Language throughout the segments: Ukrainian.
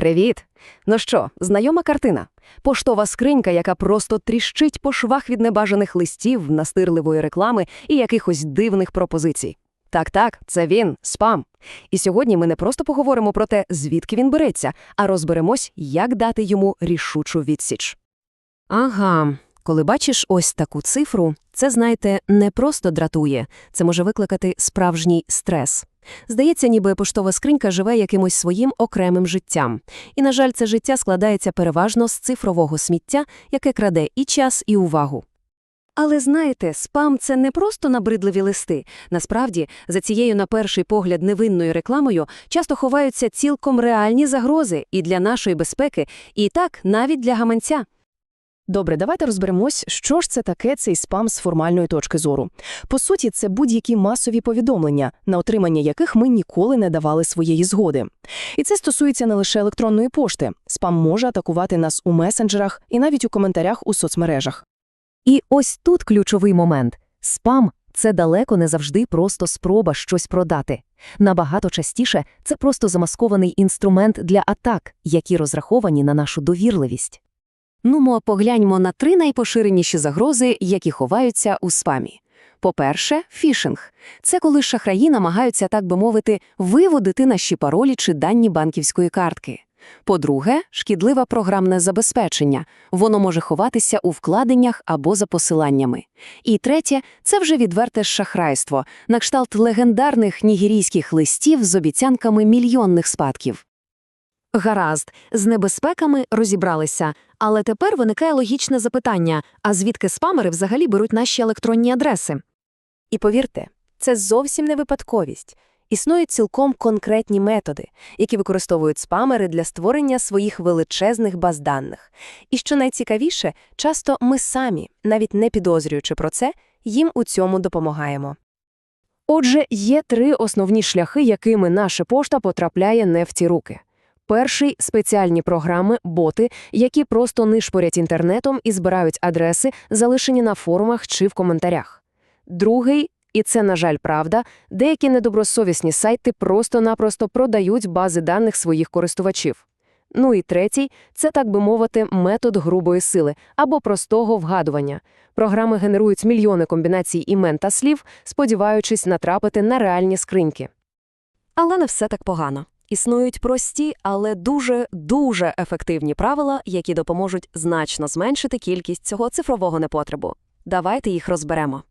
Привіт! Ну що, знайома картина? Поштова скринька, яка просто тріщить по швах від небажаних листів, настирливої реклами і якихось дивних пропозицій. Так-так, це він, спам. І сьогодні ми не просто поговоримо про те, звідки він береться, а розберемось, як дати йому рішучу відсіч. Ага, коли бачиш ось таку цифру, це, знаєте, не просто дратує, це може викликати справжній стрес. Здається, ніби поштова скринька живе якимось своїм окремим життям. І, на жаль, це життя складається переважно з цифрового сміття, яке краде і час, і увагу. Але знаєте, спам це не просто набридливі листи. Насправді, за цією, на перший погляд, невинною рекламою часто ховаються цілком реальні загрози і для нашої безпеки, і так, навіть для гаманця. Добре, давайте розберемось, що ж це таке цей спам з формальної точки зору. По суті, це будь-які масові повідомлення, на отримання яких ми ніколи не давали своєї згоди. І це стосується не лише електронної пошти. Спам може атакувати нас у месенджерах і навіть у коментарях у соцмережах. І ось тут ключовий момент. Спам – це далеко не завжди просто спроба щось продати. Набагато частіше це просто замаскований інструмент для атак, які розраховані на нашу довірливість. Ну, погляньмо на три найпоширеніші загрози, які ховаються у спамі. По-перше, фішинг. Це коли шахраї намагаються, так би мовити, виводити наші паролі чи дані банківської картки. По-друге, шкідливе програмне забезпечення. Воно може ховатися у вкладеннях або за посиланнями. І третє – це вже відверте шахрайство, на кшталт легендарних нігерійських листів з обіцянками мільйонних спадків. Гаразд, з небезпеками розібралися. Але тепер виникає логічне запитання, а звідки спамери взагалі беруть наші електронні адреси? І повірте, це зовсім не випадковість. Існують цілком конкретні методи, які використовують спамери для створення своїх величезних баз даних. І що найцікавіше, часто ми самі, навіть не підозрюючи про це, їм у цьому допомагаємо. Отже, є три основні шляхи, якими наша пошта потрапляє не в ті руки. Перший спеціальні програми, боти, які просто нишпорять інтернетом і збирають адреси, залишені на форумах чи в коментарях. Другий, і це, на жаль, правда, деякі недобросовісні сайти просто-напросто продають бази даних своїх користувачів. Ну і третій це, так би мовити, метод грубої сили або простого вгадування. Програми генерують мільйони комбінацій імен та слів, сподіваючись натрапити на реальні скриньки. Але не все так погано. Існують прості, але дуже-дуже ефективні правила, які допоможуть значно зменшити кількість цього цифрового непотребу. Давайте їх розберемо.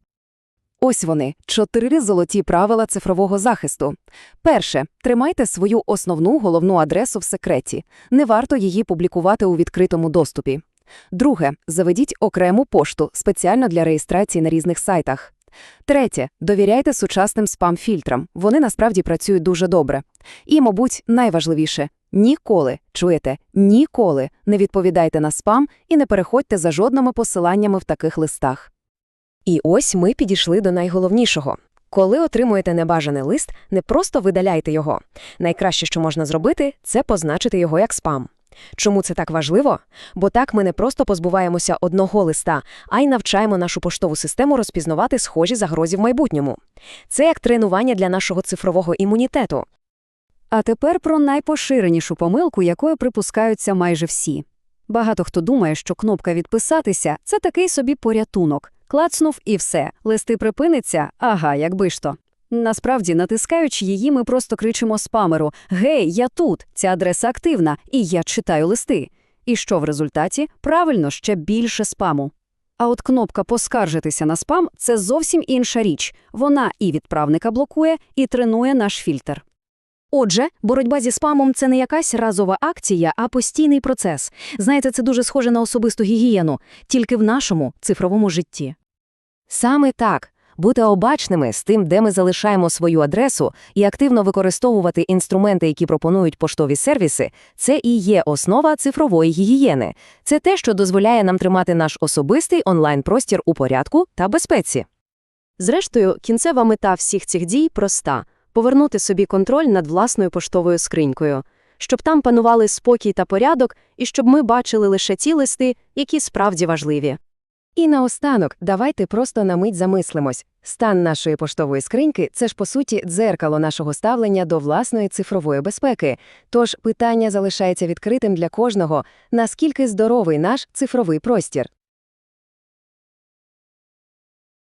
Ось вони чотири золоті правила цифрового захисту. Перше, тримайте свою основну головну адресу в секреті. Не варто її публікувати у відкритому доступі. Друге, заведіть окрему пошту спеціально для реєстрації на різних сайтах. Третє, довіряйте сучасним спам-фільтрам. Вони насправді працюють дуже добре. І, мабуть, найважливіше ніколи, чуєте, ніколи не відповідайте на спам і не переходьте за жодними посиланнями в таких листах. І ось ми підійшли до найголовнішого. Коли отримуєте небажаний лист, не просто видаляйте його. Найкраще, що можна зробити, це позначити його як спам. Чому це так важливо? Бо так ми не просто позбуваємося одного листа, а й навчаємо нашу поштову систему розпізнавати схожі загрозі в майбутньому. Це як тренування для нашого цифрового імунітету. А тепер про найпоширенішу помилку, якою припускаються майже всі. Багато хто думає, що кнопка відписатися це такий собі порятунок. Клацнув і все. Листи припиниться, ага, якби ж то. Насправді, натискаючи її, ми просто кричимо спамеру Гей, я тут! Ця адреса активна, і я читаю листи. І що в результаті? Правильно, ще більше спаму. А от кнопка Поскаржитися на спам це зовсім інша річ. Вона і відправника блокує, і тренує наш фільтр. Отже, боротьба зі спамом це не якась разова акція, а постійний процес. Знаєте, це дуже схоже на особисту гігієну, тільки в нашому цифровому житті. Саме так. Бути обачними з тим, де ми залишаємо свою адресу, і активно використовувати інструменти, які пропонують поштові сервіси, це і є основа цифрової гігієни. Це те, що дозволяє нам тримати наш особистий онлайн-простір у порядку та безпеці. Зрештою, кінцева мета всіх цих дій проста повернути собі контроль над власною поштовою скринькою, щоб там панували спокій та порядок, і щоб ми бачили лише ті листи, які справді важливі. І наостанок, давайте просто на мить замислимось. Стан нашої поштової скриньки – це ж, по суті, дзеркало нашого ставлення до власної цифрової безпеки. Тож питання залишається відкритим для кожного – наскільки здоровий наш цифровий простір?